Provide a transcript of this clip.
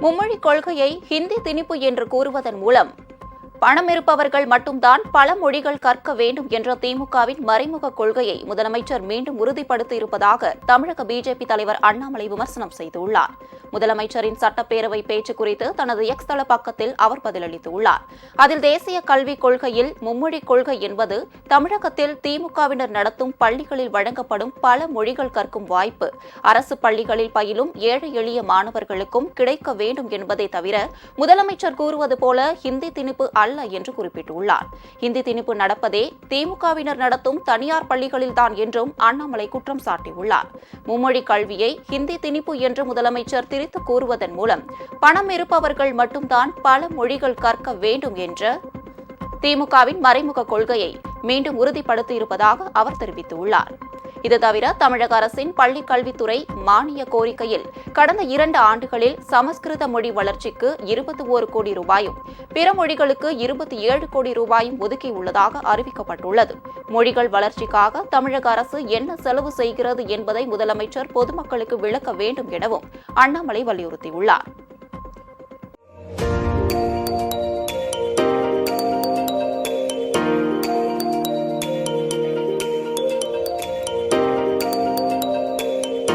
மும்மொழி கொள்கையை ஹிந்தி திணிப்பு என்று கூறுவதன் மூலம் பணம் இருப்பவர்கள் மட்டும்தான் பல மொழிகள் கற்க வேண்டும் என்ற திமுகவின் மறைமுக கொள்கையை முதலமைச்சர் மீண்டும் உறுதிப்படுத்தி இருப்பதாக தமிழக பிஜேபி தலைவர் அண்ணாமலை விமர்சனம் செய்துள்ளார். முதலமைச்சரின் சட்டப்பேரவை பேச்சு குறித்து தனது எக்ஸ் தள பக்கத்தில் அவர் பதிலளித்துள்ளார். அதில் தேசிய கல்விக் கொள்கையில் மும்மொழி கொள்கை என்பது தமிழகத்தில் திமுகவினர் நடத்தும் பள்ளிகளில் வழங்கப்படும் பல மொழிகள் கற்கும் வாய்ப்பு. அரசு பள்ளிகளில் பயிலும் ஏழை எளிய மாணவர்களுக்கும் கிடைக்க வேண்டும் என்பதை தவிர முதலமைச்சர் கூறுவது போல ஹிந்தி திணிப்பு அல்ல என்று குறிப்பிட்டுள்ளார். ஹிந்தி திணிப்பு நடப்பதே திமுகவினர் நடத்தும் தனியார் பள்ளிகளில்தான் என்றும் அண்ணாமலை குற்றம் சாட்டியுள்ளார். மும்மொழி கல்வியை ஹிந்தி திணிப்பு என்று முதலமைச்சர் திரித்து கூறுவதன் மூலம் பணம் இருப்பவர்கள் மட்டும்தான் பல மொழிகள் கற்க வேண்டும் என்ற திமுகவின் மறைமுக கொள்கையை மீண்டும் உறுதிப்படுத்தியிருப்பதாக அவர் தெரிவித்துள்ளார். இது தவிர தமிழக அரசின் பள்ளிக் கல்வித்துறை மானிய கோரிக்கையில் கடந்த இரண்டு ஆண்டுகளில் சமஸ்கிருத மொழி வளர்ச்சிக்கு இருபத்தி ஓரு கோடி ரூபாயும் பிற மொழிகளுக்கு இருபத்தி ஏழு கோடி ரூபாயும் ஒதுக்கியுள்ளதாக அறிவிக்கப்பட்டுள்ளது. மொழிகள் வளர்ச்சிக்காக தமிழக அரசு என்ன செலவு செய்கிறது என்பதை முதலமைச்சர் பொதுமக்களுக்கு விளக்க வேண்டும் எனவும் அண்ணாமலை வலியுறுத்தியுள்ளார்.